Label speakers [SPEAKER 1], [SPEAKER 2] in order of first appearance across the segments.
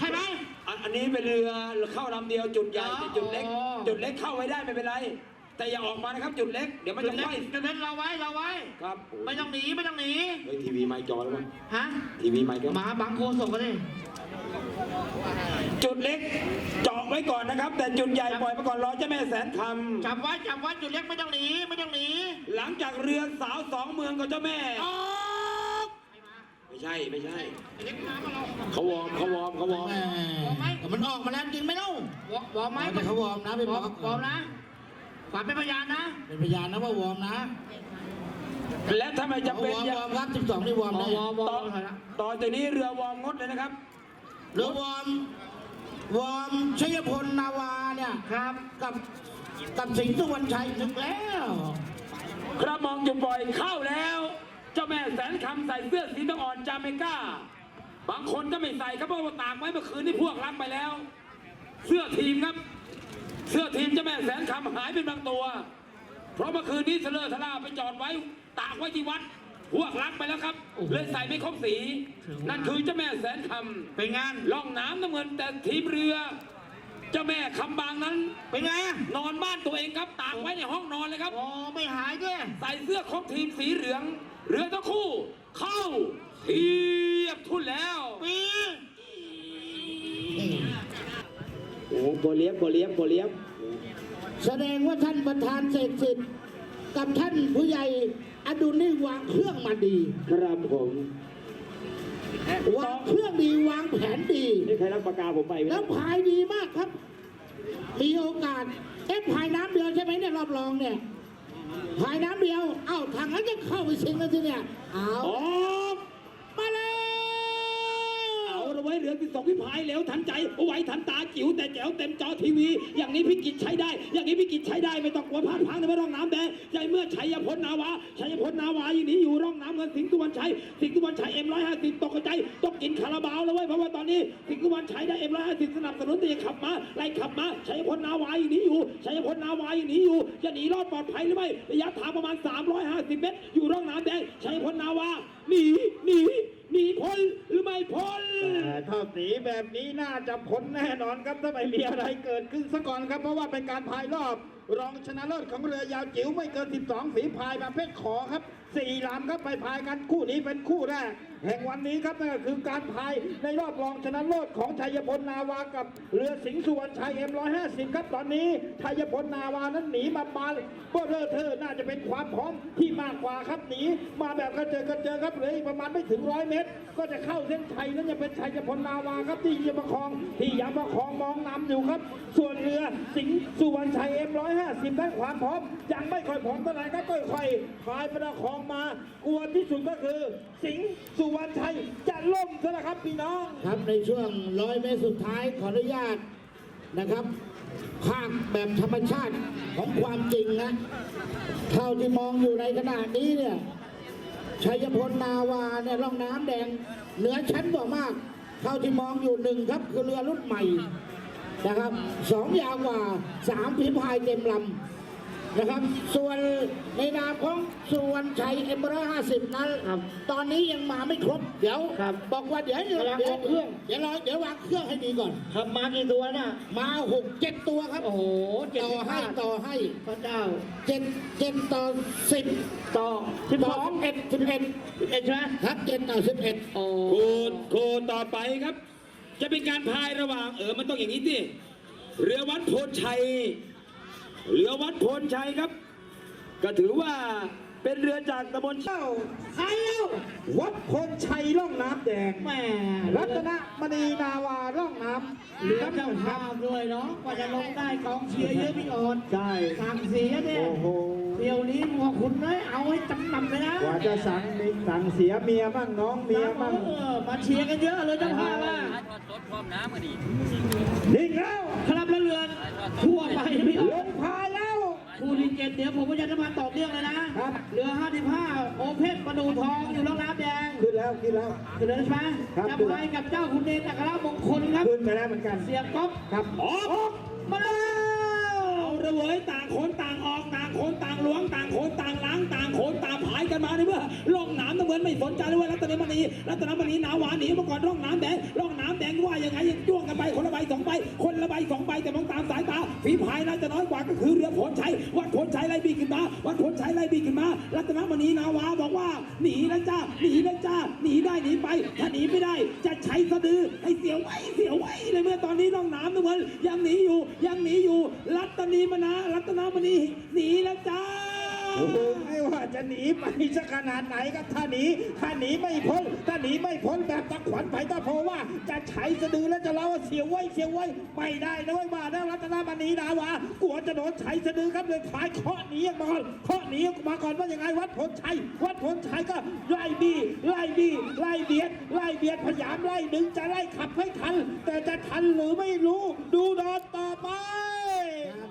[SPEAKER 1] ใช่ไหม
[SPEAKER 2] อันอันนี้เป็นเรือเข้าลำเดียวจุดใหญ่
[SPEAKER 1] อ๋อ
[SPEAKER 2] จุดเล็ก
[SPEAKER 1] อ๋อ
[SPEAKER 2] จุดเล็กเข้าไว้ได้ไม่เป็นไร แต่อย่าออกมานะครับจุดเล็ก เดี๋ยวมัน
[SPEAKER 1] จุ
[SPEAKER 2] จะ
[SPEAKER 1] ดเล็ก
[SPEAKER 2] ไหม้
[SPEAKER 1] จุดเล็กเราไว้เราไว้
[SPEAKER 2] ครับ
[SPEAKER 1] ไม่ต้องหนีไม่ต้องหนี
[SPEAKER 2] เฮ้ยทีวีไม่จอแล้วมั้ง
[SPEAKER 1] ฮะ
[SPEAKER 2] ทีวีไม่ก็
[SPEAKER 1] หมาบังโคส่งกันเลย
[SPEAKER 2] จุดเล็กเจาะไว้ก่อนนะครับ แต่จุดใหญ่ปล่อยไปก่อนรอเจ้าแม่แสนค
[SPEAKER 1] จับไว้จับไว้จุดเล็กไม่ต้องหนีไม่ต้องหนีำ
[SPEAKER 2] หลังจากเรือสาวสองเมืองกับเจ้าแม่
[SPEAKER 1] ออก
[SPEAKER 2] ไม่ ใช่ไม่ใช่
[SPEAKER 1] เล็กมามาเรา
[SPEAKER 2] เขาวอร์มเขาวอร์มเขาวอร์ม
[SPEAKER 3] แหมมันออกมาแล้วจริงไหมเล่าว
[SPEAKER 1] อร์มวอร์มไหม
[SPEAKER 3] แต่เขาวอร์มนะพี่
[SPEAKER 1] ว
[SPEAKER 3] บ
[SPEAKER 1] อ
[SPEAKER 3] อ
[SPEAKER 1] ร์ม
[SPEAKER 3] ก
[SPEAKER 1] วอร์มนะฝากเป็นพยานนะ
[SPEAKER 3] เป็นพยานนะว่าวอร์มนะ
[SPEAKER 2] และถ้าไม่จำ
[SPEAKER 3] ว
[SPEAKER 2] เป็น
[SPEAKER 3] อร์ม
[SPEAKER 2] อย่าว
[SPEAKER 3] อร์มครับ12นี่วอร์ม
[SPEAKER 1] วอ
[SPEAKER 3] แน่
[SPEAKER 1] ร์มวอร์มวอ
[SPEAKER 2] ต่อ
[SPEAKER 1] ร์มหน่อยนะ
[SPEAKER 2] ต่อจากนี้เรือวอร์มงดเลยนะครับ
[SPEAKER 3] หรือวอร์มวอร์มชัยพลนาวาเนี่ย
[SPEAKER 1] ครับ
[SPEAKER 3] กับกับสิงห์สุวรรณชัยนึกแล้ว
[SPEAKER 2] กระมองจุดปล่อยเข้าแล้ว เจ้าแม่แสนคำใส่เสื้อสีทองอ่อนจาเมก้าบางคนก็ไม่ใส่ครับเพราะว่าตากไว้เมื่อคืนนี่พวกรับไปแล้ว เสื้อทีมครับ เสื้อทีมเจ้าแม่แสนคำหายเป็นบางตัว เพราะเมื่อคืนนี้เสลอทลาไปจอดไว้ตากไว้ที่วัด พวกรักไปแล้วครับเลยใส่ไม่ครบสี นั่นคือเจ้าแม่แสนคำ
[SPEAKER 1] เป็นงาน
[SPEAKER 2] ล่องน้ำน้ำเงินแต่ทีมเรือเจ้าแม่คำบางนั้น
[SPEAKER 1] เป็นไงอะ
[SPEAKER 2] นอนบ้านตัวเองครับตากไว้ในห้องนอนเลยครับ
[SPEAKER 1] โอ้ไม่หายด้วย
[SPEAKER 2] ใส่เสื้อครบทีมสีเหลือง เรือทั้งคู่ เข้าเทียบทุนแล้ว
[SPEAKER 1] ปี
[SPEAKER 2] โอ้โบเลียบโบเลียบโบเลียบ
[SPEAKER 3] แสดงว่าท่านประธานเศรษฐสิทธิ์กับท่านผู้ใหญ่อดุลนี่วางเครื่องมาดี
[SPEAKER 2] ครับผม
[SPEAKER 3] วางเครื่องดีวางแผนดี
[SPEAKER 2] นี่ใครรับปากกาผมไปไหม
[SPEAKER 3] แล้วพายดีมากครับ มีโอกาสเอ๊ะพายน้ำเดียวใช่ไหมเนี่ยรอบรองเนี่ย หายน้ำเดียว เอ้าทางนั้นจะเข้าไปชิงแล้วสิเนี่ย เอา
[SPEAKER 2] ออก
[SPEAKER 3] มาเลย
[SPEAKER 2] เอาไว้ยเรือที่สองพี่พายแล้วทันใจเอาไว้ทันตาจิ๋วแต่แจ๋วเต็มจอทีวี อย่างนี้พี่กิจใช้ได้ อย่างนี้พี่กิจใช้ได้ไม่ต้องกลัวพลาดพังในร่องน้ำแดงใจเมื่อชัยพลนาวาชัยพลนาวาอย่างนี้อยู่ร่องน้ำเงินสิงห์ตุวันชัยสิงห์ตุวันชัยเอ็มร้อยห้าสิบตกใจตกกินคาราบาวแล้วเว้ยเพราะว่าตอนนี้สิงห์ตุวันชัยได้เอ็มร้อยห้าสิบสนับสนุนแต่ยังขับมาไล่ขับมาชัยพลนาวาอย่างนี้อยู่ชัยพลนาวาอย่างนี้อยู่จะหนีรอดปลอดภัยหรือไม่ระยะทางประมาณ 350 เมตร อยู่ร่องน้ำแดงชัยพลนาวาหนีหนี หนีพ้นหรือไม่พ้น
[SPEAKER 4] แต่ถ้าสีแบบนี้น่าจะพ้นแน่นอนครับถ้าไม่มีอะไรเกิดขึ้นซะก่อนครับ เพราะว่าเป็นการพายรอบ รองชนะเลิศของเรือยาวจิ๋วไม่เกิน 12 ฝีพายประเภทขอครับสี่ลำครับไปพายกันคู่นี้เป็นคู่แรก แห่งวันนี้ครับนั่นก็คือการพายในรอบรองชนะเลิศของชัยพลนาวากับเรือสิงห์สุวรรณชัยเอ็มร้อยห้าสิบครับตอนนี้ชัยพลนาวานั้นหนีมาบานก็เลอะเทอะน่าจะเป็นความพร้อมที่มากกว่าครับหนีมาแบบกระเจิงกระเจิงครับเหลืออีกประมาณไม่ถึงร้อยเมตร ก็จะเข้าเส้นชัยนั้นจะเป็นชัยพลนาวาครับที่ยังประคองที่ยังประคองมองนำอยู่ครับ ส่วนเรือสิงห์สุวรรณชัยเอ็มร้อยห้าสิบด้านความพร้อมยังไม่ค่อยพร้อมเท่าไหร่ก็ค่อยๆพายประคองมากลัวที่สุดก็คือ สิงห์สุวรรณชัยจะล่มซะนะครับพี่น้อง
[SPEAKER 3] ครับในช่วงร้อยเมตรสุดท้ายขออนุญาตนะครับภาคแบบธรรมชาติของความจริงนะเท่าที่มองอยู่ในขณะนี้เนี่ยชัยพลนาวาเนี่ยร่องน้ำแดง เหนือชั้นกว่ามากเท่าที่มองอยู่หนึ่งครับคือเรือรุ่นใหม่นะครับสองยาวกว่าสามฝีพายเต็มลำ นะครับ ส่วนในนามของสุวรรณชัยเอ็มร้อยห้าสิบนั้น
[SPEAKER 1] ครับ
[SPEAKER 3] ตอนนี้ยังมาไม่ครบ เดี๋ยว
[SPEAKER 1] ครับ
[SPEAKER 3] บอกว่าเดี๋ยวเดี๋ยว
[SPEAKER 1] กำลัง
[SPEAKER 3] เดี๋ยว
[SPEAKER 1] ลงเครื่อง
[SPEAKER 3] เดี๋ยวรอเดี๋ยววางเครื่องให้ดีก่อน
[SPEAKER 1] ขับมากี่ตัวน่ะ
[SPEAKER 3] มาหกเจ็ดตัวครับ
[SPEAKER 1] โอ้โหเจ็ด
[SPEAKER 3] ต่อ
[SPEAKER 1] สิบ
[SPEAKER 3] ให้
[SPEAKER 1] ห้า
[SPEAKER 3] ต่อให้
[SPEAKER 1] พระเจ้า
[SPEAKER 3] เจ็ดเจ็ดต่อสิบ
[SPEAKER 1] ต่อสิบ
[SPEAKER 3] ต่
[SPEAKER 1] ส
[SPEAKER 3] อ
[SPEAKER 1] อง
[SPEAKER 3] สิบเอ็ดสิบเอ็ด
[SPEAKER 1] เอ็ดใช่ไหม
[SPEAKER 3] ครับเจ็ดต่อสิบเอ็ด
[SPEAKER 1] โอ้
[SPEAKER 2] โคโคต่อไปครับ จะเป็นการพายระหว่างเออมันต้องอย่างนี้สิเรือวัดโพนชัย เรือวัดโพนชัยครับ ก็ถือว่าเป็นเรือจากตำบลเช่า
[SPEAKER 1] ใครเอ้า
[SPEAKER 4] วัดพลชัยร่องน้ำแดง
[SPEAKER 1] แหม่
[SPEAKER 4] รัตนมณีนาวาร่องน้ำ
[SPEAKER 1] เรือเจ้าภาพด้วยเนาะกว่าจะลงได้กองเชียร์เยอะพี่อด
[SPEAKER 4] ใช่
[SPEAKER 1] สั่งเสียเนี่ย
[SPEAKER 4] โอ้โห
[SPEAKER 1] เดี๋ยวนี้พวกคุณเลยเอาให้จำนำเลยนะ
[SPEAKER 4] กว่าจะสั่งมีสั่งเสียเมียบ้างน้องเมียบ้าง
[SPEAKER 1] เออมาเชียร์กันเยอะเลยเจ้าภาพว่า
[SPEAKER 4] นิ่งแล้ว
[SPEAKER 1] ครับแล้วเรือนทั่วไปพี่อ
[SPEAKER 4] ล
[SPEAKER 1] ด
[SPEAKER 4] ง พายแล้ว
[SPEAKER 1] คู่ที่เจ็ดเดี๋ยวผมก็จะมาต่อเนื่องเลยนะครับเรือ 55 โอเพนประดูทองอยู่ล่องน้ำแดง
[SPEAKER 4] ขึ้นแล้วขึ้นแล้ว
[SPEAKER 1] เรือใช่ไหม
[SPEAKER 4] ครับ
[SPEAKER 1] จะไปกับเจ้าคุณเดชอัครมงคลครับ
[SPEAKER 4] ขึ้นไปแล้วเหมือนกัน
[SPEAKER 1] เสียก๊อฟ
[SPEAKER 4] ครับ
[SPEAKER 2] ออก
[SPEAKER 1] มาแล้ว
[SPEAKER 2] เระเวยต่างคนต่างออกต่างคนต่างล้วงต่างคนต่างล้างต่างคนต่างผายกันมาในเมื่อร่องน้ำน้ำเงินไม่สนใจเลยว่ารัตนมณีรัตนมณีหนาหวานหนีมาก่อนร่องน้ำแดงร่องน้ำแดงว่ายังไงยังจ้วงกันไปคนละใบสองใบคนละใบสองใบแต่มองตามสายตาฝีพายน่าจะน้อยกว่าก็คือเรือผลชัยวัดผลชัยไล่บีขึ้นมาวัดผลชัยไล่บีขึ้นมา รัตนมณีนาวาบอกว่าหนีนะจ้าหนีนะจ้าหนีได้หนีไปถ้าหนีไม่ได้จะใช้สะดือให้เสียวไว้เสียวไว้ในเมื่อตอนนี้ร่องน้ำน้ำเงินยังหนีอยู่ยังหนีอยู่รัตนีมนารัตนมณีหนีแล้วจ้า
[SPEAKER 4] ไม่ว่าจะหนีไปสักขนาดไหนครับถ้าหนีถ้าหนีไม่พ้นถ้าหนีไม่พ้นแบบตะขวัญไผ่ตะโพว่า จะใช้สะดือแล้วจะเล่าว่าเสียวไว้เสียวไว้ไม่ได้นะเว้ยมาแล้วรัตนมณีนาวากลัวจะโดนใช้สะดือครับเลยพายเคาะหนีออกมาก่อนเคาะหนีออกมาก่อนว่ายังไงวัดผลชัยวัดผลชัยก็ไล่บีไล่บีไล่เบียดไล่เบียดพยายามไล่ดึงจะไล่ขับให้ทัน แต่จะทันหรือไม่รู้ดูดอนต่อไป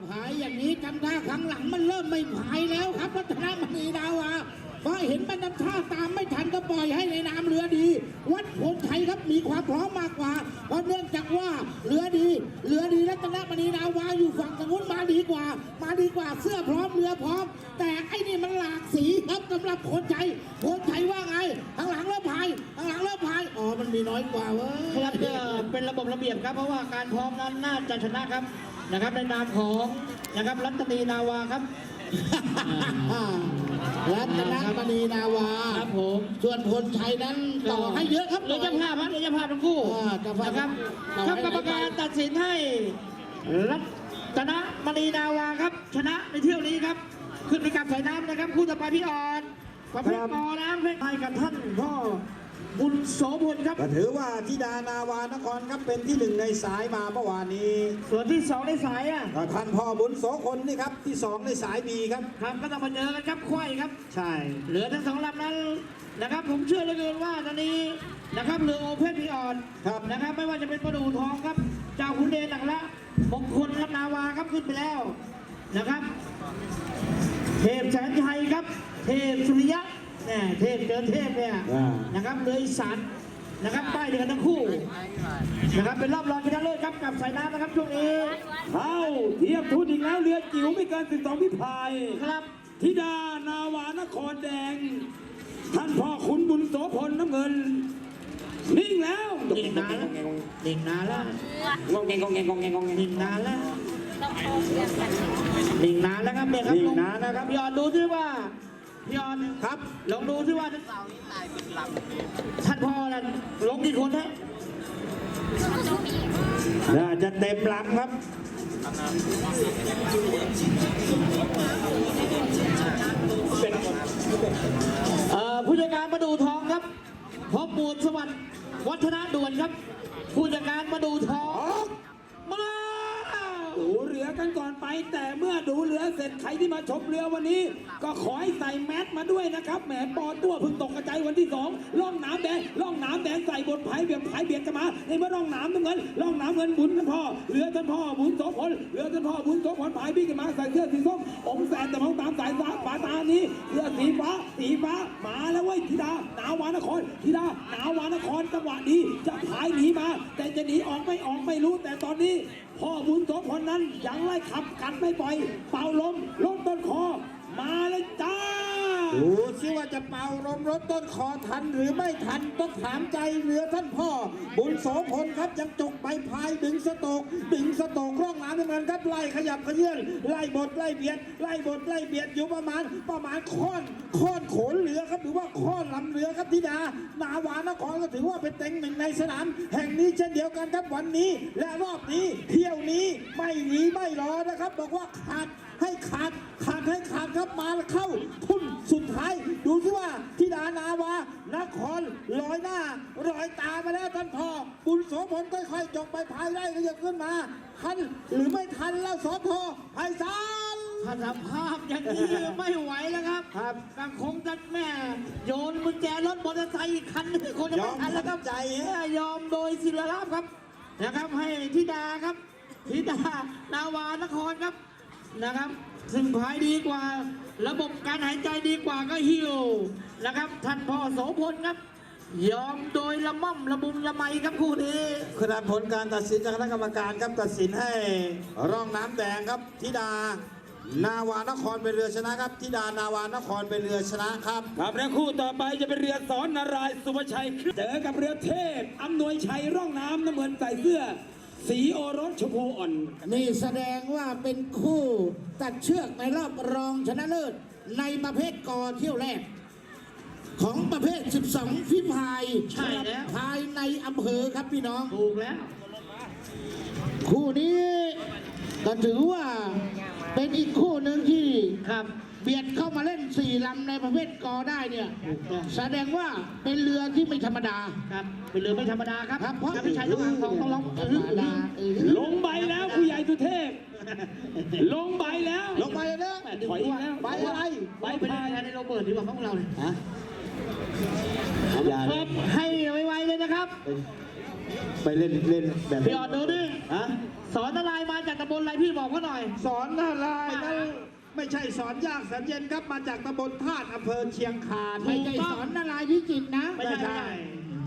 [SPEAKER 3] ผายอย่างนี้จำท่าครั้งหลังมันเริ่มไม่ผายแล้วครับรัตนมณีดาวาเพราะเห็นมันทำท่าตามไม่ทันก็ปล่อยให้ในน้ำเรือดี วัดผลชัยครับมีความพร้อมมากกว่า เพราะเนื่องจากว่าเรือดี เรือดีรัตนมณีดาวาอยู่ฝั่งทางนู้นมาดีกว่า มาดีกว่าเสื้อพร้อมเรือพร้อม แต่ไอ้นี่มันหลากสีครับสำหรับผลชัยผล อยกว่าเว้ย
[SPEAKER 1] ครับก็เป็นระบบระเบียบครับ เพราะว่าการพร้อมนั้นน่าจะชนะครับนะครับ ในนามของนะครับรัตนีนาวาครับ
[SPEAKER 3] อ่ารัตนมณีนาวา
[SPEAKER 1] ครับผม
[SPEAKER 3] ส่วนพลชัยนั้นต่อให้เยอะครับ
[SPEAKER 1] เหลือเจ้าภาพครับเหลือเจ้าภาพทั้งคู่
[SPEAKER 3] อ่าเจ้าภาพ
[SPEAKER 1] นะครับ
[SPEAKER 3] ต่อ
[SPEAKER 1] ครับ
[SPEAKER 3] ให้
[SPEAKER 1] กรรมการตัดสินให้รัตนมณีนาวาครับ ชนะในเที่ยวนี้ครับ ขึ้นไปกับสายน้ำนะครับ คู่ต่อไปพี่ออนประเภทปอน้ำเพชรไทยกับท่านพ่อ บุญโสพลครับ
[SPEAKER 4] ก็ถือว่าธิดานาวานครครับเป็นที่หนึ่งในสายมาเมื่อวานนี้
[SPEAKER 1] ส่วนที่สองในสายอะ
[SPEAKER 4] ก็ท่านพ่อบุญโสคนนี่ครับที่สองในสายบีครับ
[SPEAKER 1] ครับก็ต้องมาเจอกันครับควายครับ
[SPEAKER 4] ใช่
[SPEAKER 1] เหลือทั้งสองลำนั้นนะครับ ผมเชื่อเหลือเกินว่าตอนนี้นะครับเรือโอเพนพี่อ่อน
[SPEAKER 4] ครับ
[SPEAKER 1] นะครับ ไม่ว่าจะเป็นประดูทองครับเจ้าขุนเดชหนักละมงคลครับนาวาครับขึ้นไปแล้วนะครับ เทพแสนชัยครับ เทพสุริยะ แน่เทพเจอเทพเนี่ยนะครับเรืออีสานนะครับป้ายเดือนทั้งคู่นะครับเป็นรอบรองชนะเลิศครับกับสายน้ำนะครับช่วงนี้
[SPEAKER 2] เข้าเทียบทุนอีกแล้วเรือจิ๋วไม่เกิน12พิพาย
[SPEAKER 1] ครับ
[SPEAKER 2] ธิดานาวานครแดง ท่านพ่อขุนบุญโสพลน้ำเงิน นิ่งแล้ว
[SPEAKER 1] ดิ่งนานแล้วดิ่งนานแล้ว
[SPEAKER 2] งงเงงงงเงงงงเงงงง
[SPEAKER 1] ดิ่งนานแล้วดิ่งนานแล้วครับเนี่ยครับ
[SPEAKER 4] นิ่ง
[SPEAKER 1] ลง
[SPEAKER 4] นานนะครับ
[SPEAKER 1] พี่ออนดูซิว่า พี่ออน
[SPEAKER 4] ครับ
[SPEAKER 1] ลองดูซิว่าท่านพ่อน่ะลงกี่คนฮะ
[SPEAKER 4] น่าจะเต็มลำครับ
[SPEAKER 1] เอ่อผู้จัดการมาดูทองครับพบบูรสวัสดิ์วัฒนาด่วนครับ ผู้จัดการมาดูทองมา
[SPEAKER 2] ดูเรือ กันก่อนไป แต่เมื่อดูเรือเสร็จใครที่มาชมเรือวันนี้ ก็ขอให้ใส่แมสมาด้วยนะครับแหมปอตัวเพิ่งตกกระจายวันที่สองล่องน้ำแดงล่องน้ำแดงใส่บนไผ่เบียดไผ่เบียดกันมาในเมื่อล่องน้ำน้ำเงินล่องน้ำเงินบุญท่านพ่อเรือท่านพ่อบุญโสพลเรือท่านพ่อบุญโสพลไผ่บี้กันมาใส่เสื้อสีส้มองแสนแต่มองตามสายฟ้าฝาตานี้เรือสีฟ้าสีฟ้ามาแล้วเว้ยธิดาหนาวานครธิดาหนาวานครจังหวะนี้จะพายหนีมา แต่จะหนีออกไม่ออกไม่รู้ แต่ตอนนี้พ่อบุญโสพลนั้นยังไล่ขับกัดไม่ปล่อย เป่าลมลมต้นคอ มาเลยจ้า
[SPEAKER 4] ดูซิว่าจะเป่าลมรถต้นคอทันหรือไม่ทันต้องถามใจเรือท่านพ่อ บุญโสพลครับยังจกใบพายดึงสโตกดึงสโตกร่องน้ำเหมือนครับไล่ขยับขยื่นไล่บดไล่เบียดไล่บดไล่เบียดอยู่ประมาณประมาณค้อนค้อนโขนเรือครับหรือว่าค้อนลำเรือครับธิดานาวานครก็ถือว่าเป็นเต็งหนึ่งในสนาม แห่งนี้เช่นเดียวกันครับวันนี้ และรอบนี้เที่ยวนี้ไม่หนีไม่รอนะครับ บอกว่าขาด ให้ขาดขาดให้ขาดครับมาเข้าทุ่นสุดท้าย ดูสิว่าธิดานาวานครลอยหน้าลอยตามาแล้วท่านพ่อบุญโสพลค่อยๆจกไปพายไล่ก็ยังขึ้นมาทันหรือไม่ทันแล้วสอทอไพศาล
[SPEAKER 1] ถ้าสภาพอย่างนี้ไม่ไหวแล้วครับ
[SPEAKER 4] ครับ
[SPEAKER 1] ก็คงจะแม่ โยนกุญแจรถมอเตอร์ไซค์อีกคันหนึงคนจะ
[SPEAKER 4] ย
[SPEAKER 1] ไม่
[SPEAKER 4] อม
[SPEAKER 1] ทันแล้วครับ
[SPEAKER 4] ใจฮะ
[SPEAKER 1] แม่ยอมโดยศิลลาภครับนะครับให้ธิดาครับธิดานาวานครครับ นะครับ ซึ่งภายดีกว่า ระบบการหายใจดีกว่าก็ฮิวนะครับท่านพ่อโสพลครับ ยอมโดยละม่อมละมุมละไมครับคู่นี้
[SPEAKER 4] ขณะผลการตัดสินจากคณะกรรมการครับตัดสินให้ร่องน้ำแดงครับธิดา
[SPEAKER 5] นาวานครเป็นเรือชนะครับธิดานาวานครเป็นเรือชนะครับ
[SPEAKER 2] ครับและคู่ต่อไปจะเป็นเรือสอนนารายณ์สุภชัยเจอกับเรือเทพอำนวยชัยร่องน้ำน้ำเงินใส่เสื้อ สีโอรสชมพูอ่อน
[SPEAKER 3] นี่แสดงว่าเป็นคู่ตัดเชือกในรอบรองชนะเลิศในประเภทกอเที่ยวแรก ของประเภท 12 ฟิพาย
[SPEAKER 1] ใช่แล้ว
[SPEAKER 3] ภายในอำเภอครับพี่น้อง
[SPEAKER 1] ถูกแล้ว
[SPEAKER 3] คู่นี้ก็ถือว่าเป็นอีกคู่หนึ่งที่
[SPEAKER 1] ครับ
[SPEAKER 3] เบียดเข้ามาเล่นสี่ลำในประเภทกอได้เนี่ย
[SPEAKER 1] ถูกต้อง
[SPEAKER 3] แสดงว่าเป็นเรือที่ไม่ธรรมดา
[SPEAKER 1] ครับเป็นเรือไม่ธรรมดาครับ
[SPEAKER 3] ครับเพราะ
[SPEAKER 1] ถ้าไม่ใช่ต้องอ่างทองต้องร้อง
[SPEAKER 3] ธร
[SPEAKER 1] อื้อ
[SPEAKER 3] รม
[SPEAKER 1] อื้อ
[SPEAKER 3] ดาเออ
[SPEAKER 2] ลงใบแล้วผู้ใหญ่สุเทพ ลงใบแล้ว
[SPEAKER 5] ลงไปเลย
[SPEAKER 2] ถอยอีกแล้ว
[SPEAKER 5] ไปอะไร
[SPEAKER 1] ไปไปได้ในโรเบิร์ตดีกว่าของเราเลย
[SPEAKER 5] ฮะอย่า
[SPEAKER 1] ค
[SPEAKER 5] เล
[SPEAKER 1] รั
[SPEAKER 5] ย
[SPEAKER 1] บให้ไวๆเลยนะครับ
[SPEAKER 5] ไปเล่นเล่นแบบ
[SPEAKER 1] พี่ออดดูดิ
[SPEAKER 5] ฮะ
[SPEAKER 1] สอนอะไรมาจากตำบลอะไรพี่บอกเขาหน่อย
[SPEAKER 4] สอนนารายณ์นั้น ไม่ใช่สอนยากแสนเย็นครับมาจากตำบลธาตุอำเภอเชียงคาน
[SPEAKER 3] ไม่ใช่สอนนารายณ์พิจิตรนะ
[SPEAKER 1] ไม่ใช่ไม่ใช่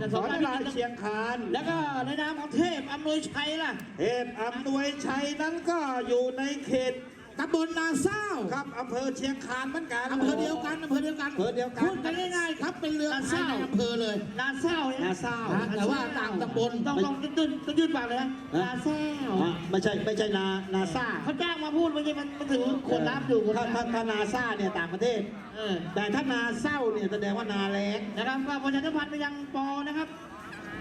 [SPEAKER 1] จะ
[SPEAKER 4] ส
[SPEAKER 1] ส
[SPEAKER 4] อ
[SPEAKER 1] อนน
[SPEAKER 4] นา
[SPEAKER 1] อะไร
[SPEAKER 4] รายณ์เชียงคาน
[SPEAKER 1] แล้วก็ในนามของเทพอำนวยชัยล่ะ
[SPEAKER 4] เทพอำนวยชัยนั้นก็อยู่ในเขต
[SPEAKER 3] ตำบลนาเศร้า
[SPEAKER 4] ครับอำเภอเชียงคานเหมือนกัน
[SPEAKER 3] อำเภอเดียวกันอำเภอเดียวกัน
[SPEAKER 4] อำเภอเดียวกัน
[SPEAKER 3] พูดกันง่ายๆครับเป็นเรือ
[SPEAKER 1] นา
[SPEAKER 3] ภา
[SPEAKER 1] เศร้า
[SPEAKER 3] ยในอำเภอเลย
[SPEAKER 1] นาเศร้าเนี่ย
[SPEAKER 4] นาเศร้า
[SPEAKER 3] ฮะแต่ว่าต่างตำบล
[SPEAKER 1] ต้องต้องต้องต้องยืดปากเลยนะนาเศร้า
[SPEAKER 5] ฮะไม่ใช่ไม่ใช่นานาซา
[SPEAKER 1] เขาจ้างมาพูดมันจะมันมันถือคนรับอยู่คน
[SPEAKER 5] ถ้า
[SPEAKER 1] รับ
[SPEAKER 5] ถ้าถ้านาซาเนี่ยต่างประเทศ
[SPEAKER 1] เออ
[SPEAKER 5] แต่ถ้านาเศร้าเนี่ยแสดงว่านาแรง
[SPEAKER 1] นะครับก็ประชาธิปัตย์ไปยังปอนะครับ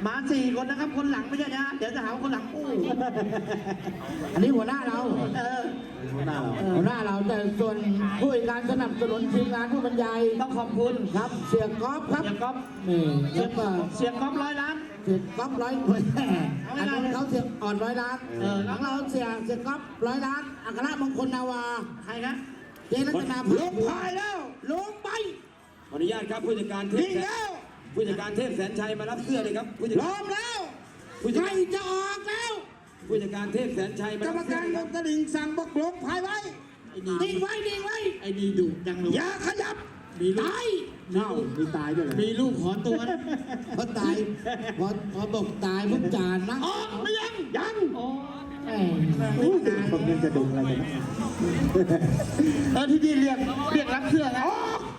[SPEAKER 1] มาสี่คนนะครับ คนหลังไม่ใช่นะเดี๋ยวจะหาว่าคนหลังอู้
[SPEAKER 3] อันนี้หัวหน้าเรา
[SPEAKER 1] เออ
[SPEAKER 5] หน้าเรา
[SPEAKER 3] หัวหน้าเราแต่ส่วนผู้จัดการสนับสนุนทีมงานผู้บรรยาย
[SPEAKER 1] ต้องขอบคุณ
[SPEAKER 3] ครับ เสียกอล์ฟครับ
[SPEAKER 1] เสียก๊อฟ
[SPEAKER 3] นี่
[SPEAKER 1] เสี
[SPEAKER 3] แล้
[SPEAKER 1] ยว
[SPEAKER 3] ก็
[SPEAKER 1] เสียก๊อฟร้อยล้าน
[SPEAKER 3] เสียกอล์ฟร้อยอันนั้นเขาเสียอ่อนร้อยล้าน
[SPEAKER 1] เออ
[SPEAKER 3] ของเราเสียเสียกอล์ฟร้อยล้านอัครมงคลนาวา
[SPEAKER 1] ใครนะ
[SPEAKER 3] เจรัตนา
[SPEAKER 4] ลงพายแล้ว
[SPEAKER 3] ลงไป
[SPEAKER 2] ขออนุญาตครับผู้จัดการเท
[SPEAKER 4] ยิ
[SPEAKER 2] พ
[SPEAKER 4] งแล้ว
[SPEAKER 2] ผู้จัดการเทพแสนชัยมารับเสื้อเลยครับผู้จัด
[SPEAKER 4] ล้
[SPEAKER 2] กา
[SPEAKER 4] อ
[SPEAKER 2] ร
[SPEAKER 4] มแล้ว
[SPEAKER 2] ผู้จัด
[SPEAKER 3] ใกล้
[SPEAKER 2] การ
[SPEAKER 3] จะออกแล้ว
[SPEAKER 2] ผู้จัดการเทพแสนชัยมาก
[SPEAKER 4] รรม
[SPEAKER 2] รับเสื้อ
[SPEAKER 4] การ
[SPEAKER 2] เลย
[SPEAKER 4] ย
[SPEAKER 2] ครับ
[SPEAKER 4] กตะลิ่งสั่งบอกลงพายไว้
[SPEAKER 1] ไอ้ดี
[SPEAKER 3] นิ่งไว้นิ่งไว้
[SPEAKER 1] ไอ้ดีดุจังเลย
[SPEAKER 4] อย่าขยับ
[SPEAKER 1] มีลูก
[SPEAKER 3] ตาย
[SPEAKER 5] เอ้ามีตายด้วยเหรอ
[SPEAKER 1] มีลูกขอตัวนะ
[SPEAKER 3] พอตายพอพอบอกตายพุกจานนะ
[SPEAKER 4] ออกไม่ยังยัง
[SPEAKER 1] โอ้
[SPEAKER 3] แหม่
[SPEAKER 5] คนนี้จะดุอะไรกันนะ
[SPEAKER 1] เออที่นี่เรียกเรียกรับเสื้อนะ
[SPEAKER 4] มา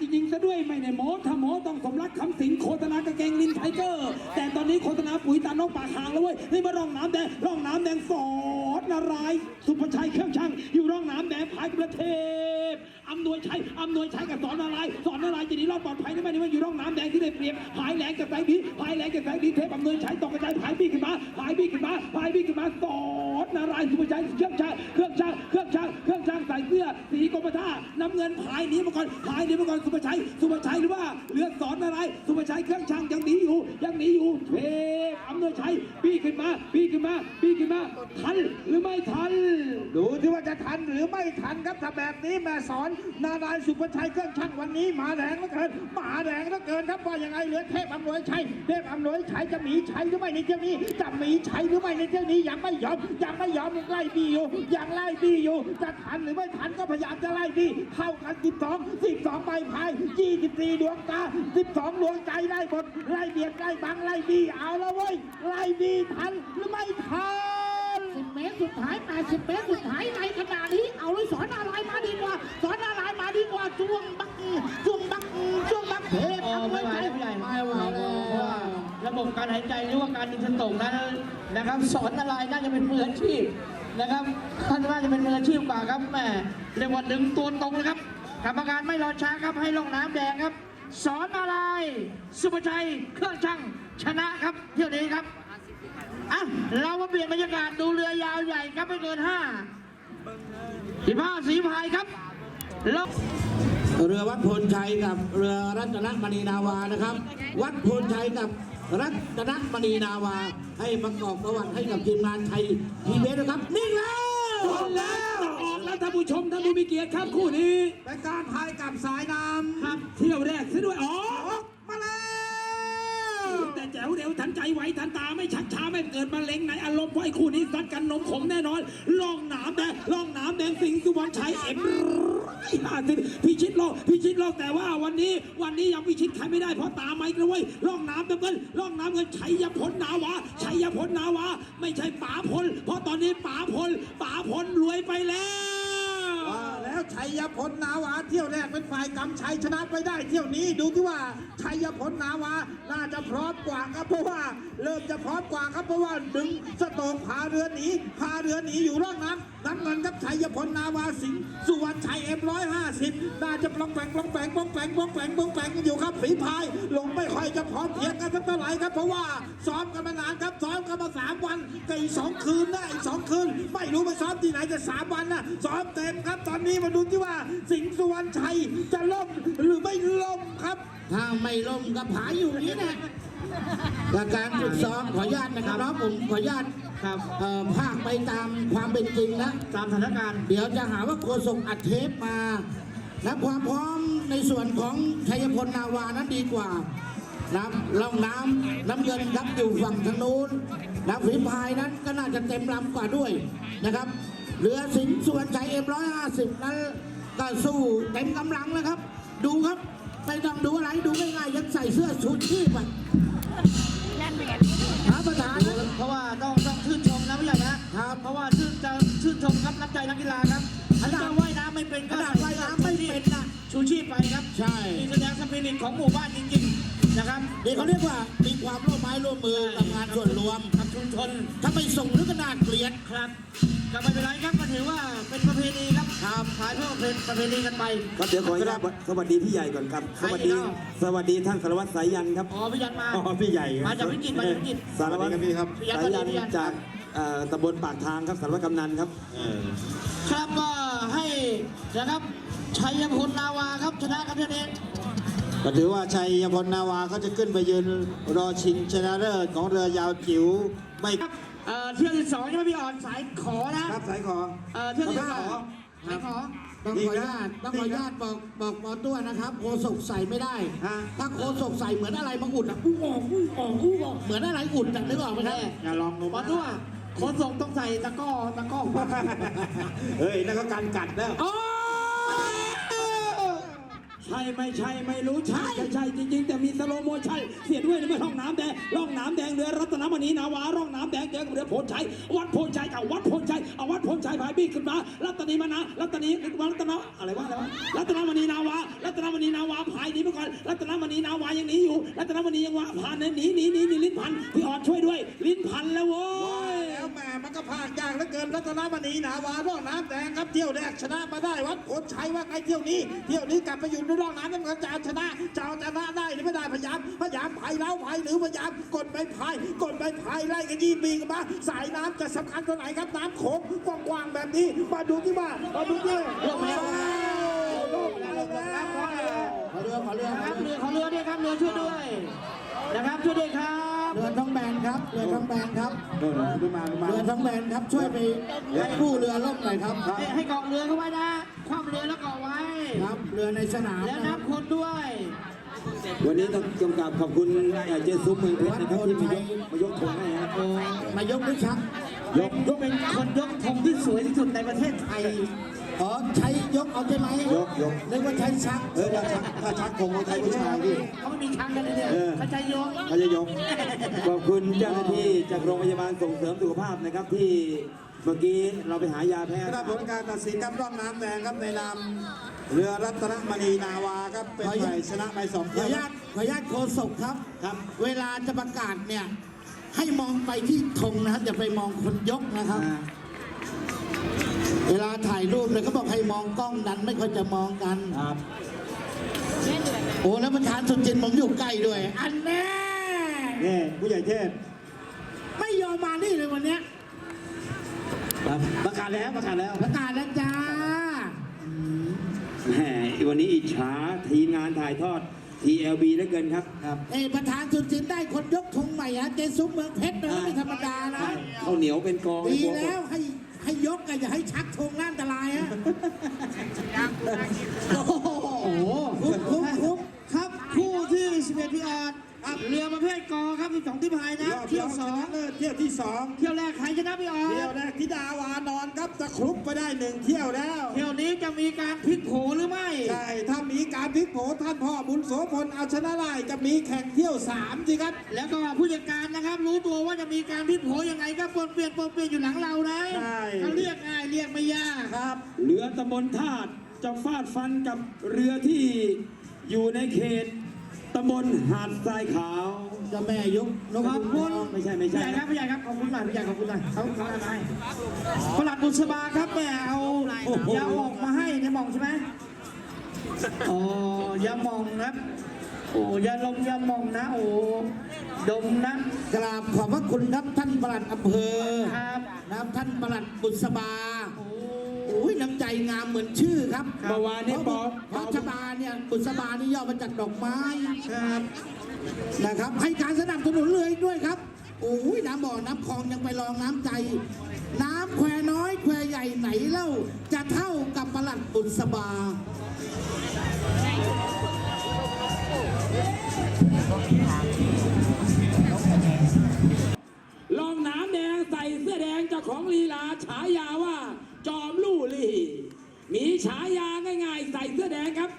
[SPEAKER 2] จริงๆซะด้วยไม่ในโม้ถ้าโม้ต้องสมรักคำสิงโฆษณากางเกงลินไทเกอร์ แต่ตอนนี้โฆษณาปุ๋ยตานกปากหางแล้วเว้ยนี่มาร่องน้ำแดงร่องน้ำแดงสอนนารายสุภชัยเครื่องช่างอยู่ร่องน้ำแดงพายประเทศอำนวยชัยอำนวยชัยกับสอนนารายสอนนารายจะหนีรอดปลอดภัยได้ไหมนี่มันอยู่ร่องน้ำแดงที่ได้เปรียบพายแหลงกับแสงดีพายแหลงกับแสงดีเทพอำนวยชัยตกกระจายพายบี้ขึ้นมาพายบี้ขึ้นมาพายบี้ขึ้นมาสอนนารายสุภชัยเครื่องช่างเครื่องช่างเครื่องช่างเครื่องช่าง ส่เสื้อสีกรมท่าน้ำเงินพายหนีมาก่อนพายหนีมาก่อนสุภชัย สุภชัยหรือว่าเรือสอนนารสุภชัยเครื่องช่างยังหนีอยู่ยังหนีอยู่เทพอำนวยชัยบี้ขึ้นมาบี้ขึ้นมาบี้ขึ้นมาทันหรือไม่ทัน
[SPEAKER 4] ดูที่ว่าจะทันหรือไม่ทันครับถ้าแบบนี้แม่สอนนารายสุภชัยเครื่องช่างวันนี้หมาแรงเหลือเกินหมาแรงเหลือเกินครับว่ายังไงเหลือเทพอำนวยชัยเทพอำนวยชัยจะมีชัยหรือไม่ในเที่ยวนี้จะมีชัยหรือไม่ในเที่ยวนี้ยังไม่ยอมยังไม่ยอมยังไล่บีอยู่ยังไล่บีอยู่จะทันหรือไม่ทันก็พยายามจะไล่บี้เข้ากัน 12 12ใบพาย24 ดวงตา 12 ดวงใจไล่หมดไล่เบียดไล่บังไล่บี้เอาแล้วเว้ยไล่บี้ทันหรือไม่ทัน
[SPEAKER 3] สิบเมตรสุดท้ายแปดสิบเมตรสุดท้ายในขณะนี้เอาเลยสอนอะไรมาดีกว่า สอนอะไรมาดีกว่าช่วงบักช่วงบักช่วงบักเทพ
[SPEAKER 1] โอ้ไม่ไหวแล้วพี่ใหญ่
[SPEAKER 3] ไม่ไหวแล้
[SPEAKER 1] เพราะว่าวระบบการหายใจหรือว่าการดึงสตงนั้นนะครับ สอนอะไรน่าจะเป็นมืออาชีพ นะครับ ท่านน่าจะเป็นมืออาชีพกว่าครับแหม่เรียกว่าดึงตัวตรงเลยครับกรรมการไม่รอช้าครับให้ลงน้ำแดงครับ สอนอะไรสุภชัยเครื่องช่างชนะครับเที่ยวนี้ครับอะเรามาเปลี่ยนบรรยากาศดูเรือยาวใหญ่ครับไม่เกินห้าสิบห้าสีพายครับล้ว
[SPEAKER 3] เรือวัดพลชัยกับเรือรัตนมณีนาวานะครับ วัดพลชัยกับ รัตนมณีนาวา ให้ประกอบประวัติให้กับทีมงานไทยทีเบสนะครับ นิ่งแล้ว
[SPEAKER 2] ออกแล้วออกแล้วท่านผู้ชมท่านผู้มีเกียรติครับคู่นี้
[SPEAKER 4] เป็นการพายกับสายน้ำ
[SPEAKER 2] ครับเที่ยวแรกซะด้วยออก
[SPEAKER 4] มาแล้ ว
[SPEAKER 2] ดแต่แจ๋วเร็วทันใจไวทันตาไม่ชักช้าไม่เกิดมาเล็งในอารมณ์เพราะไอ้คู่นี้ซัดกันนมขมแน่นอนล่องหนามแดงล่องหนามแดงสิงห์สุวรรณชัยเอ็มห้าสิบพิชิตโลกพิชิตโลกแต่ว่าวันนี้วันนี้ยังพิชิตใครไม่ได้เพราะตาไมค์เลยเว้ยล่องหนามเงินล่องหนามเงินชัยพลนาวาชัยพลนาวาไม่ใช่ป๋าพล เพราะตอนนี้ป๋าพลป๋าพลรวยไปแล้ว
[SPEAKER 4] ชัยพลนาวาเที่ยวแรกเป็นฝ่ายกำชัยชนะไปได้ เที่ยวนี้ดูที่ว่าชัยพลนาวาน่าจะพร้อมกว่าครับเพราะว่าเริ่มจะพร้อมกว่าครับเพราะว่าดึงสโตกพาเรือหนีพาเรือหนีอยู่ร่องน้ำน้ำเงินครับชัยพลนาวาสิงสุวรรณชัยเอ็มร้อยห้าสิบน่าจะปลองแปลงปลองแปลงปลองแปลงปลองแปลงปลองแปลงกันอยู่ครับฝีพายลงไม่ค่อยจะพร้อมเพียงกันสักเท่าไหร่ครับเพราะว่าซ้อมกันมานานครับซ้อมกันมาสามวันกับอีกสองคืนนะอีกสองคืน ไม่รู้ไปซ้อมที่ไหนจะสามวันนะซ้อมเต็มครับตอนนี้มาดูที่ว่าสิงห์สุวรรณชัยจะล่มหรือไม่ล่มครับ
[SPEAKER 3] ถ้าไม่ลมกับผายอยู่อย่างนี้นะกับการฝึกซ้อมขออนุญาตนะครับน้องผมขออนุญาต
[SPEAKER 1] ครับ
[SPEAKER 3] เอ่อภาคไปตามความเป็นจริงนะ
[SPEAKER 1] ตามสถานการณ์
[SPEAKER 3] เดี๋ยวจะหาว่าโฆษกอัดเทปมานะความพร้อมในส่วนของชัยพลนาวานั้นดีกว่านะล่องน้ำน้ำเงินครับอยู่ฝั่งทางนู้นนะฝีพายนั้นก็น่าจะเต็มลำกว่าด้วยนะครับ เรือสิงห์ส่วนใจเอ็มร้อยห้าสิบนั้นก็สู้เต็มกำลังแล้วครับ ดูครับไม่ต้องดูอะไรดูง่ายๆยังใส่เสื้อชูชีพอะหาประธานนะ
[SPEAKER 1] เพราะว่าต้องต้องชื่นชมนะพี่ใหญ่นะครับเพราะว่าชื่นจะชื่นชมครับน้ำใจนักกีฬาครับขนาดว่ายน้ำไม่เป็น
[SPEAKER 3] ขนาดว่ายน้ำไม่เป็นนะ
[SPEAKER 1] ชูชีพไปครับ
[SPEAKER 3] ใช่
[SPEAKER 1] มีแสดงสปิริตของหมู่บ้านจริงๆ นะครับ
[SPEAKER 3] นี่เขาเรียกว่ามีความร่วมไม้ร่วมมือทำงานส่วนรวม
[SPEAKER 1] กับชุมชน
[SPEAKER 3] ถ้าไม่ส่งหรือก็น่าเกลียด
[SPEAKER 1] ครับก็ไม่เป็นไรครับก็ถือว่าเป็นประเพณีครับครับถ่ายทอดเป็นประเพณีกันไป
[SPEAKER 5] ครับเดี๋ยวขออนุญาตสวัสดีพี่ใหญ่ก่อนครับ สวัสดีสวัสดีท่านสารวัตรสายันครับ
[SPEAKER 1] อ๋อพี่ยันมา
[SPEAKER 5] อ๋อพี่ใหญ่
[SPEAKER 1] มาจากพิจิตรมาจากพิจิตร
[SPEAKER 5] สารวัตร
[SPEAKER 4] สวัสดีครับ
[SPEAKER 1] พี่ยัน
[SPEAKER 5] สายัน
[SPEAKER 1] สวัสดีพี่ยัน
[SPEAKER 5] จากเอ่อตำบลปากทางครับสารวัตรกำนันครับ
[SPEAKER 1] ครับก็ให้นะครับชัยพลนาวาครับชนะครับเท่านี้
[SPEAKER 4] ก็ถือว่าชัยพลนาวาเขาจะขึ้นไปยืนรอชิงชนะเลิศของเรือยาวจิ๋วไม่
[SPEAKER 1] ครับเอ่อเที่ยวที่สองใช่ไหมพี่อ่อนสายขอนะครับ
[SPEAKER 4] สายขอ
[SPEAKER 1] เอ่อเที่ยวที่สอง
[SPEAKER 4] ขอ
[SPEAKER 1] สายขอ
[SPEAKER 3] ต้องขออนุญาตต้องขออนุญาตบอกบอกหมอตัวนะครับโคศกใส่ไม่ได้
[SPEAKER 4] ฮะ
[SPEAKER 3] ถ้าโคศกใส่เหมือนอะไรมาอุดอะอู้ออกอู้ออกอู้ออกเหมือนอะไรอุดอะนึกออกไหมครับ
[SPEAKER 4] อย่าลองดู
[SPEAKER 1] บอลด้วยขนส่งต้องใส่ตะกร้อตะกร้อ
[SPEAKER 4] เฮ้ยนั่นก็การกัดแล้ว
[SPEAKER 3] โอ้
[SPEAKER 2] ใช่ไม่ใช่ไม่รู้ใช่ใช่ใช่จริง ๆ แต่มีสโลโมชั่นเสียด้วยในเมื่อร่องน้ำแดงร่องน้ำแดงเรือรัตนมณีนาวาร่องน้ำแดงเจอกับเรือโพนชัยวัดโพนชัยกับวัดโพนชัยเอาวัดโพนชัยพายบี้ขึ้นมารัตนีมานะรัตนีรัตนอะไรวะอะไรวะรัตนมณีนาวารัตนมณีนาวาพายหนีไปก่อนรัตนมณีนาวายังหนีอยู่รัตนมณียังวาผ่านหนีหนีหนีหนีลิ้นพันพี่ออดช่วยด้วย ลิ้นพันแล้วโว้ย
[SPEAKER 4] แล้วแหม่มันก็พากยากเหลือเกินรัตนมณีนาวาร่องน้ำแดงครับเที่ยวแรกชนะมาได้วัดโพนชัยว่าไงเที่ยวนี้ เที่ยวนี้กลับไปอยู่ในร่องน้ำน้ำเงินจะเอาชนะจะเอาชนะได้หรือไม่ได้พยายามพยายามพายแล้วพายหรือพยายามกดไปพายกดไปพายไล่กันยี่ปีกันมาสายน้ำจะสำคัญเท่าไหร่ครับน้ำโขงกว้างๆแบบนี้มาดูที่ว่ามาดูที่
[SPEAKER 1] ลงแล้วลงแล้วลงแล้ว
[SPEAKER 3] ขอเรือขอเรือ
[SPEAKER 1] นะ
[SPEAKER 3] ข
[SPEAKER 1] ค
[SPEAKER 3] อ
[SPEAKER 1] รับ
[SPEAKER 3] เรือ
[SPEAKER 1] เรือของเรือด้วยครับเรือช่วยด้วยนะครับช่วยด้วยครับ
[SPEAKER 3] เรือท้องแบนครับเรือท้องแบนครับ
[SPEAKER 4] เดินดูมาดูมา
[SPEAKER 3] เรือท้องแบนครับช่วยไปให้กู้เรือล่มหน่อยครับ
[SPEAKER 1] ให้ให้เกาะเรือเข้าไว้นะ คว่ำเรือแล้วเกาะไว้
[SPEAKER 3] ครับเรือในสนาม
[SPEAKER 1] แล้ว
[SPEAKER 3] นะค
[SPEAKER 1] นั
[SPEAKER 3] รั
[SPEAKER 1] บบคนด้วย
[SPEAKER 5] วันนี้ต้องกำกับขอบคุณเอ่อเจซุปเมืองเพชรนะครับที่มายกมายกธงให้ครับ
[SPEAKER 3] มายกด้วยชัก
[SPEAKER 1] ยกยกเป็นคนยกธงที่สวยที่สุดในประเทศไทย
[SPEAKER 3] อ๋อใช้ยกเอาใช่ไหม
[SPEAKER 5] ยกยก
[SPEAKER 3] นึกว่าใช้ชัก
[SPEAKER 5] เออถ้าชักถ้าชักคงของไทยผู้ชายพี่
[SPEAKER 1] เขาไม่มีช้างกันเลยเนี่ย
[SPEAKER 5] เออ
[SPEAKER 1] เขาใช้ยก
[SPEAKER 5] เขาจะยก ขอบคุณเจ้าหน้าที่จากโรงพยาบาลส่งเสริมสุขภาพนะครับที่เมื่อกี้เราไปหายาแพ้
[SPEAKER 4] คณะผลการตัดสินครับร่องน้ำแดงครับในนามเรือรัตนมณีนาวาครับเป็นฝ่ายชนะไปสอง
[SPEAKER 3] ขอ
[SPEAKER 4] เที่
[SPEAKER 3] อ
[SPEAKER 4] ยว
[SPEAKER 3] นุญาตขออนุญาตโฆษกครับ
[SPEAKER 4] ครับ
[SPEAKER 3] เวลาจะประกาศเนี่ย ให้มองไปที่ธงนะครับอย่าไปมองคนยกนะครับ เวลาถ่ายรูปเนี่ยเขาบอกให้มองกล้องนั้นไม่ค่อยจะมองกัน
[SPEAKER 4] ครับ
[SPEAKER 3] โอ้แล้วประธานสุจินต์ผมอยู่ใกล้ด้วย อันแน่
[SPEAKER 4] นี่ผู้ใหญ่เทพ
[SPEAKER 3] ไม่ยอมมานี่เลยวันเนี้ย
[SPEAKER 4] ประกาศแล้วประกาศแล้ว
[SPEAKER 3] ประกาศแล้วจ้า
[SPEAKER 5] แหมวันนี้อิจฉาทีมงานถ่ายทอด TLB เหลือเกินครับ
[SPEAKER 3] เอ้ยประธานสุจินต์ได้คนยกธงใหม่ฮะเจซุปเมืองเพชรนะไม่ธรรมดานะ
[SPEAKER 5] ข้าวเหนียวเป็นกอง
[SPEAKER 3] ดีแล้วให้ ให้ยกกันอย่าให้ชักธงน่าอันตรายฮะโอ้โห คุ้มคุ้มคุ้ม
[SPEAKER 1] ครับ คู่ที่ 11พี่อาจ เรือประเภทกอครับ12ที่พายนะ
[SPEAKER 4] รอบ
[SPEAKER 1] เที่
[SPEAKER 4] ร
[SPEAKER 1] ย
[SPEAKER 4] อ
[SPEAKER 1] ว
[SPEAKER 4] ง
[SPEAKER 1] ส
[SPEAKER 4] ช
[SPEAKER 1] อง
[SPEAKER 4] นะเลิศเที่ยวที่สอง
[SPEAKER 1] เที่ยวแรกใครชนะพี่ออ
[SPEAKER 4] เที่ยว
[SPEAKER 1] ส
[SPEAKER 4] แรกธิดาวานอนครับตะครุบไปได้หนึ่งเที่ยวแล้ว
[SPEAKER 1] เที่ยวนี้จะมีการพลิกโผหรือไม่
[SPEAKER 4] ใช่ ถ้ามีการพลิกโผท่านพ่อบุญโสพลเอาชนะได้จะมีแข่งเที่ยวสามสิครับ
[SPEAKER 1] แล้วก็ผู้จัดการนะครับ รู้ตัวว่าจะมีการพลิกโผยังไงก็ปนเปลี่ยนปนเปลี่ยนอยู่หลังเรานะ
[SPEAKER 4] ใช่
[SPEAKER 1] เขาเรียกง่ายเรียกไม่ยาก
[SPEAKER 4] ครับ
[SPEAKER 2] เรือตำบลธาตุจะฟาดฟันกับเรือที่อยู่ในเขต ตำบลหาดทรายขาว
[SPEAKER 3] เจะแม่ยกนก
[SPEAKER 1] ขอบคุณ
[SPEAKER 2] ไม่ใช่ไม่ใช่
[SPEAKER 1] พี่ใหญ่ครับพี่ใหญ่ครับขอบคุณหน่อยพี่ใหญ่ขอบคุณหน่อยเขาเขาอะไรประหลัดบุษบาครับแม่เอายาออกมาให้ในหมองใช่ไหมอ๋อยาหมองนะครับ โอ้ยาลมยาหมองนะ โอ้ดมนะ
[SPEAKER 3] กราบขอบพระคุณครับท่านปลัดอำเภอ
[SPEAKER 1] ครับ
[SPEAKER 3] นะครับท่านปลัดบุษบา โอ้ ยน้ำใจงามเหมือนชื่อครับ
[SPEAKER 2] เมื่อวานนี้
[SPEAKER 3] เพ
[SPEAKER 2] ป
[SPEAKER 3] ราะ
[SPEAKER 2] อ
[SPEAKER 3] เพราะชบาเนี่ยบุษบานี่ย่อมาจากดอกไม้
[SPEAKER 1] ครับ
[SPEAKER 3] นะครับ ให้การสนับสนุนเลยด้วยครับโอ้ยน้ำบ่อน้ำคลองยังไปรองน้ำใจ น้ำแควน้อยแควใหญ่ไหนเล่า จะเท่ากับปลัดบุษบา
[SPEAKER 2] ลองน้ำแดงใส่เสื้อแดงเจ้าของลีลาฉายาว่า จอมลู่ลี่ มีฉายาง่ายๆ ใส่เสื้อแดงครับ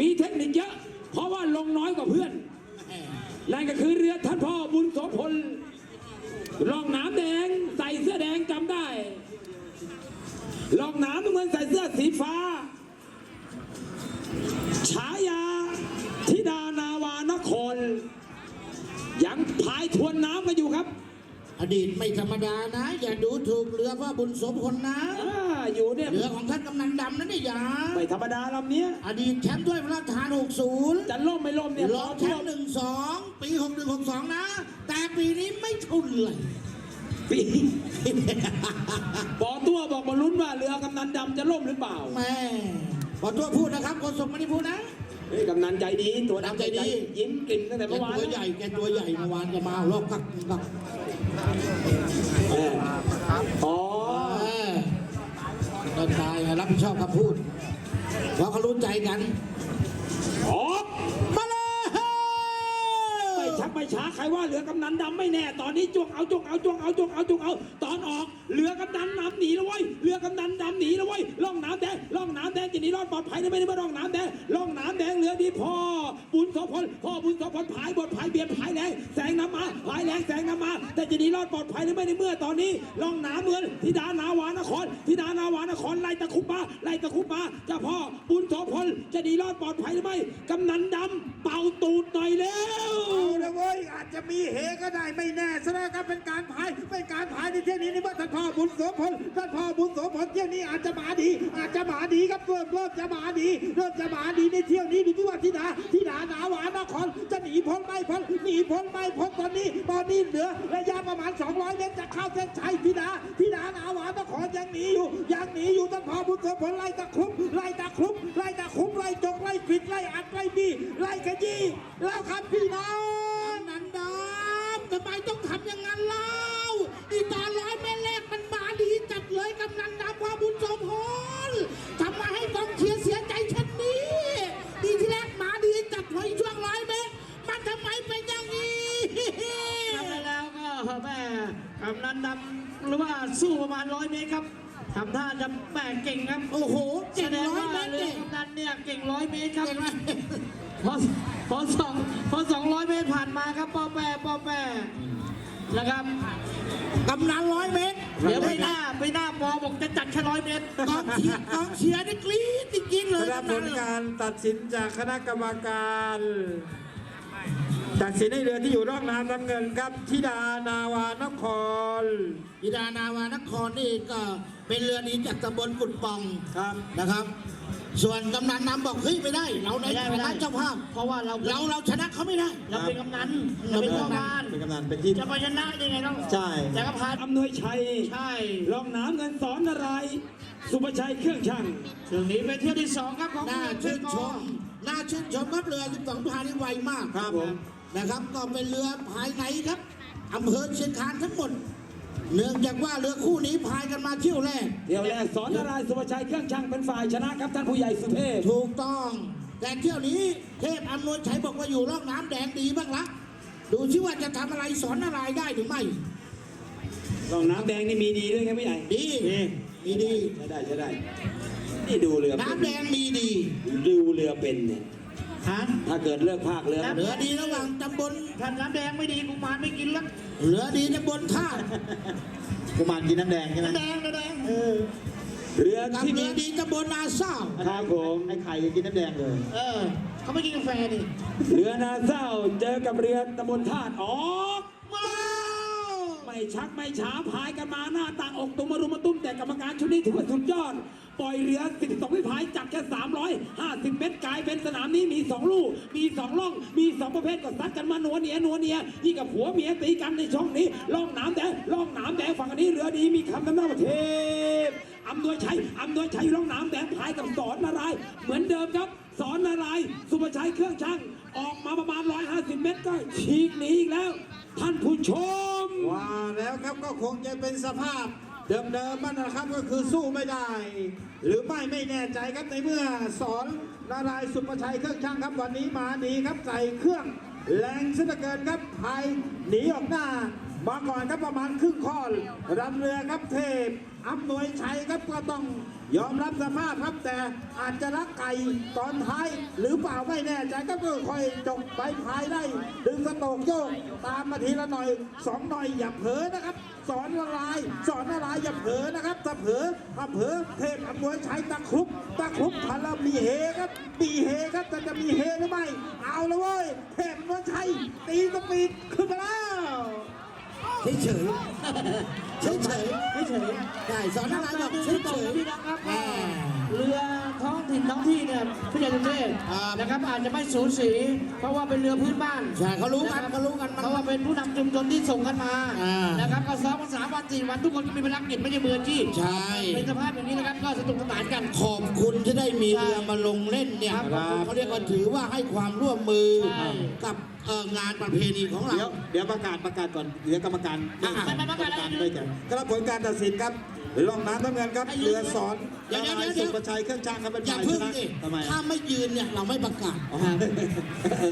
[SPEAKER 2] มีเทคนิคเยอะ เพราะว่าลงน้อยกว่าเพื่อน นั่นก็คือเรือท่านพ่อบุญโสพลลองน้ำแดงใส่เสื้อแดงจำได้ลองน้ำน้ำเงินใส่เสื้อสีฟ้า ฉายาธิดานาวานคร ยังพายทวนน้ำกันอยู่ครับ
[SPEAKER 3] อดีตไม่ธรรมดานะ อย่าดูถูกเรือพ่อบุญสมพลนะ
[SPEAKER 2] อ่าอยู่เนี่ย
[SPEAKER 3] เรือของท่านกำนันดำนั่นนี่อย่า
[SPEAKER 2] ไม่ธรรมดาลำเนี้ย
[SPEAKER 3] อดีตแชมป์ถ้วยพระราชทาน60
[SPEAKER 2] จะล่มไม่ล่มเนี่ย
[SPEAKER 3] รองแชมป์1 2 ปี 61 62 นะ แต่ปีนี้ไม่ทุนเลย
[SPEAKER 2] ปีปอตัวบอกมาลุ้นว่าเรือกำนันดำจะล่มหรือเปล่า
[SPEAKER 3] แม่ขอตัวพูดนะครับคนส่งไม่ได้พูดนะ
[SPEAKER 2] เฮ้ยกำนันใจดีตัวดำ
[SPEAKER 3] ใจดี
[SPEAKER 2] ยิ้มกลิ่นตั้งแต่
[SPEAKER 3] แก
[SPEAKER 2] เมื่อวาน
[SPEAKER 3] ตัวใหญ่แกตัวใหญ่เมื่อวานจะมาลอกกักกัก
[SPEAKER 2] เอออ๋อ
[SPEAKER 3] เออต้นตายรับผิดชอบคำพูดเพราะเขารู้ใจกัน
[SPEAKER 2] ออก
[SPEAKER 3] มาเลย
[SPEAKER 2] ไม่ช้าใครว่าเรือกำนันดำไม่แน่ ตอนนี้จวงเอาจวงเอาจวงเอาจวงเอาจวงเอา ตอนออกเรือกำนันดำหนีแล้วเว้ยเรือกำนันดำหนีแล้วเว้ยล่องน้ำแดงล่องน้ำแดงจะหนีรอดปลอดภัยได้ไหมนี่ม่ร่องน้ำแดงล่องน้ำแดงเรือดีพอ บุญโสพลพ่อบุญโสพลพายบทพายเบียดพายแรงแสงน้ำมาพายแรงแสงน้ำมา แต่จะหนีรอดปลอดภัยได้ไหมในเมื่อตอนนี้ล่องน้ำเมืองธิดานาวานครธิดานาวานครไล่ตะคุบมาไล่ตะคุบมาเจ้าพ่อบุญโสพลจะหนีรอดปลอดภัยหรือไม่กำนันดำเป่าตูดหน่อยแล้ว
[SPEAKER 4] เอาละเว้ยอาจจะมีเฮก็ได้ไม่แน่ซะนะครับเป็นการพายเป็นการพายในเที่ยวนี้นี่ว่าท่านพ่อบุญโสพลท่านพ่อบุญโสพลเที่ยวนี้อาจจะมาดี อาจจะมาดีครับเริ่มเริ่มจะมาดี เริ่มจะมาดีในเที่ยวนี้ดูที่ว่าทีดาทีดาหนาวานครจะหนีพ้นไม่พ้นหนีพ้นไม่พ้นตอนนี้ตอนนี้เหลือระยะประมาณ 200 เมตรจะเข้าเส้นชัยที่ดาที่ดาหนาวานครยังหนีอยู่ยังหนีอยู่ท่านพอบุญโสพลไล่ตะคุบไล่ตะคุบไล่ตะคุบไล่จกไล่ปิดไล่อัดไล่บี้ไล่ขยี้แล้วครับพี่น้อง
[SPEAKER 3] นันดำทำไมต้องทำอย่างนั้นล่า กำนันดำหรือ
[SPEAKER 1] ว่าสู้ประมาณร้อยเมตรครับทำท่าจะแบกเก่งครับ
[SPEAKER 3] โอ้โห
[SPEAKER 1] แส
[SPEAKER 3] เจ็ด
[SPEAKER 1] ดง
[SPEAKER 3] ร้อย
[SPEAKER 1] ว่า
[SPEAKER 3] เมตร
[SPEAKER 1] เรือ
[SPEAKER 3] เนี่ย
[SPEAKER 1] กำนันเนี่ยเก่งร้อยเมตรครับ
[SPEAKER 3] เจ็ดร้อย
[SPEAKER 1] พอพอสองพอสองร้อยเมตรผ่านมาครับปอแปรปอแปรนะครับ
[SPEAKER 3] กำนันร้อยเมตร
[SPEAKER 1] เดี๋ยวไปหน้าไปหน้าปอบอกจะจัดแค่ร้อยเมตร
[SPEAKER 3] กองเชียร์กองเชียร์นี่กรี๊ดจริงๆเลย
[SPEAKER 4] ครับผ
[SPEAKER 3] กำนั
[SPEAKER 4] ล
[SPEAKER 3] น
[SPEAKER 4] การตัดสินจากคณะกรรมการ ตัดสินให้เรือที่อยู่ร่องน้ำน้ำเงินครับธิดานาวานคร
[SPEAKER 3] ยิดานาวานครนี่ก็เป็นเรือดีจากตำบลกุดปอง
[SPEAKER 4] ครับ
[SPEAKER 3] นะครับ ส่วนกำนันนำบอกเฮ้ยไม่ได้ เราใน
[SPEAKER 1] ไม่ได้
[SPEAKER 3] ฐา
[SPEAKER 1] ไม่ได้
[SPEAKER 3] นะเจ้าภาพ
[SPEAKER 1] เพราะว่าเรา
[SPEAKER 3] เราเราชนะเขาไม่ได้
[SPEAKER 1] เราเป็นกำนันเราเป็นพ่อบ้าน
[SPEAKER 4] เป็นกำนันเป็นที่
[SPEAKER 1] จะไปชนะยังไงต้อง
[SPEAKER 4] ใช่
[SPEAKER 1] แต่ก็พา
[SPEAKER 2] อำนวยชัย
[SPEAKER 1] ใช่
[SPEAKER 2] ลองน้ำเงินสอนอะไร สุภชัยเครื่องช่าง
[SPEAKER 1] ช่วงนี้เป็นเที่ยวที่สองครับของ
[SPEAKER 3] น่า
[SPEAKER 1] เรือ
[SPEAKER 3] ชื่นชม น่าชื่นชมครับเรือ 12 พายนี่ไวมาก
[SPEAKER 4] ครับผม
[SPEAKER 3] นะครับ ก็เป็นเรือภายในครับอำเภอเชียงคานทั้งหมด เนื่องจากว่าเรือคู่นี้พายกันมาเที่ยวแรก
[SPEAKER 2] เที่ยวแรกสอนอะไรสุภชัยเครื่องช่างเป็นฝ่ายชนะครับท่านผู้ใหญ่สุเทพ
[SPEAKER 3] ถูกต้อง แต่เที่ยวนี้เทพอำนวยชัยบอกว่าอยู่ร่องน้ำแดงดีบ้างละดูชิว่าจะทำอะไรสอนอะไรได้หรือไม่
[SPEAKER 2] ร่องน้ำแดงนี่มีดีด้วยครับพี่ใหญ่
[SPEAKER 3] ดี มีดี
[SPEAKER 2] ใช้ได้ใช้ได้ นี่ดูเรือเป็น
[SPEAKER 3] น้ำแดงมีดี
[SPEAKER 2] ดูเรือเป็นเนี่ย
[SPEAKER 1] ฮะ
[SPEAKER 2] ถ้าเกิดเลิกภาคเรือ
[SPEAKER 3] เหลือดีระหว่างตำบล
[SPEAKER 1] ถ้าน้ำแดงไม่ดีกุมารไม่กินแล้ว
[SPEAKER 3] เหลือดีตำบลท่า
[SPEAKER 1] กุมารกินน้ำแดงใช่ไหมน้ำแดงน้ำแดงเออ
[SPEAKER 2] เรือ
[SPEAKER 3] กับ
[SPEAKER 2] ที่
[SPEAKER 3] เหลื
[SPEAKER 2] มี
[SPEAKER 3] อดีตำบลนาเศร้า
[SPEAKER 2] ครับผม
[SPEAKER 1] ไอ้ไข่กินน้ำแดงเลย เออ เขาไม่กินกาแฟนี่
[SPEAKER 2] เรือนาเศร้าเจอกับเรือตำบลธาตุออก
[SPEAKER 1] ว้าว
[SPEAKER 2] ไม่ชักไม่ช้าพายกันมาหน้าต่างอกตุ้มมารุมมาตุ้มแต่กรรมการชุดนี้ถือว่าสุดยอด ปล่อยเรือ12วิพายจับแค่350 เมตรกลายเป็นสนามนี้มี 2 ลูก มี 2 ล่อง มี 2 ประเภทก็ซัดกันมาหนัวเนียหนัวเนียยิ่กับผัวเมียตีกันในช่องนี้ล่องน้ำแดงล่องน้ำแดงฝั่งอันนี้เรือดีมีคำนำหน้าประเทศอำนวยชัยอำนวยชัยล่องน้ำแดงพายกับสอนนารายเหมือนเดิมครับสอนนารายสุภชัยเครื่องช่างออกมาประมาณ 150 เมตรก็ฉีกหนีอีกแล้ว ท่านผู้ชม
[SPEAKER 4] ว่าแล้วครับก็คงจะเป็นสภาพ เดิมๆมันนะครับก็คือสู้ไม่ได้ หรือไม่ไม่แน่ใจครับในเมื่อสอนนารายณ์สุประชัยเครื่องช่างครับวันนี้มาดีครับใส่เครื่องแรงซะเหลือเกินครับไทยหนีออกหน้ามาก่อนครับประมาณครึ่งข้อนรำเรือครับเทพ อำนวยชัยครับก็ต้องยอมรับสภาพครับแต่อาจจะรักไก่ตอนท้ายหรือเปล่าไม่แน่ใจก็ค่อยจกไปพายได้ ดึงสโตกโยกตามมาทีละหน่อยสองหน่อยอย่าเผลอนะครับ สอนละลาย สอนละลายอย่าเผลอนะครับถ้าเผลอถ้าเผลอเทพอำนวยชัยตะครุบตะครุบพันล้วมีเฮครับมีเฮครับแต่จะมีเฮหรือไม่เอาละเว้ยเทพอำนวยชัยตีสปีดขึ้นมาแล้ว
[SPEAKER 3] เฉยเฉยเฉยเฉย
[SPEAKER 1] ไม่เฉย
[SPEAKER 3] ใช่สอนอะไรบอกเฉยเฉย
[SPEAKER 1] พี่น้องครับ
[SPEAKER 3] อ่า
[SPEAKER 1] เรือท้องถิ่นท้องที่เนี่ยพี่ใหญ่กรุงเทพ
[SPEAKER 3] ครับ
[SPEAKER 1] นะครับอาจจะไม่สูสี เพราะว่าเป็นเรือพื้นบ้าน
[SPEAKER 3] ใช่เขารู้กัน
[SPEAKER 1] นะคบ
[SPEAKER 3] เขารู้กันมัน
[SPEAKER 1] เพราะว่าเป็นผู้นำชุมชนที่ส่งกันมา
[SPEAKER 3] อ่าน
[SPEAKER 1] นะครับก็ซ้อมกันสามวันสี่วันทุกคนก็มีภารกิจไม่ใช่มืออาชีพ
[SPEAKER 3] ใช่
[SPEAKER 1] เป็นสภาพอย่างนี้นะครับก็สนุกสนานกัน
[SPEAKER 3] ขอบคุณที่ได้มีเรือมาลงเล่นเนี่ย
[SPEAKER 1] ครับ
[SPEAKER 3] เขาเรียกว่าถือว่าให้ความร่วมมือ
[SPEAKER 1] ใช่
[SPEAKER 3] กับ เอ่องานประเพณีของเรา
[SPEAKER 4] เดี๋ยวเดี๋ยวประกาศประกาศก่อนเดี๋ยวกรรมการ
[SPEAKER 3] อะ
[SPEAKER 1] ไปไปประกาศอะไร
[SPEAKER 4] ด้วยกันกระผลการตัดสินครับ ล่องน้ำน้ำเงินครับเรือสอน
[SPEAKER 3] เดี๋ยว
[SPEAKER 4] นารายณ์
[SPEAKER 3] เดี๋
[SPEAKER 4] สุ
[SPEAKER 3] ยว
[SPEAKER 4] ประชัยเครื่องช่างครับเป็น
[SPEAKER 3] อย่า
[SPEAKER 4] ฝ่ายช
[SPEAKER 3] พึ่ง
[SPEAKER 4] นะ
[SPEAKER 3] ดิ
[SPEAKER 4] ทำไม
[SPEAKER 3] ถ้าไม่ยืนเนี่ยเราไม่ประกาศ
[SPEAKER 4] อ๋อ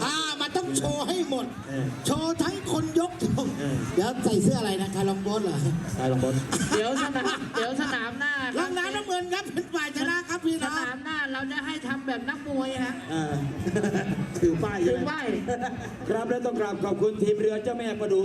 [SPEAKER 3] อ่ามันต้องโชว์ให้หมด
[SPEAKER 4] เออ
[SPEAKER 3] โชว์ทั้งคนยก
[SPEAKER 4] เออ
[SPEAKER 3] เดี๋ยวใส่เสื้ออะไรนะคาร์ลองโบสเหรอ
[SPEAKER 4] ใช่ลองบน
[SPEAKER 1] เดี๋ยวสนามเดี๋ยวสนามหน้าค
[SPEAKER 3] ล
[SPEAKER 1] รั
[SPEAKER 3] องน้ำน้ำเงินครับเป็นฝ่ายชนะครับพี่
[SPEAKER 1] ส
[SPEAKER 3] น้อง
[SPEAKER 1] นามหน้าเราจะให้ทำแบบนักมวยฮะ
[SPEAKER 4] เออถือป้าย
[SPEAKER 1] ถื
[SPEAKER 4] ใช่
[SPEAKER 1] อ
[SPEAKER 4] ไหม
[SPEAKER 1] ป้าย
[SPEAKER 2] ครับและต้องกราบขอบคุณทีมเรือเจ้าแม่ประดู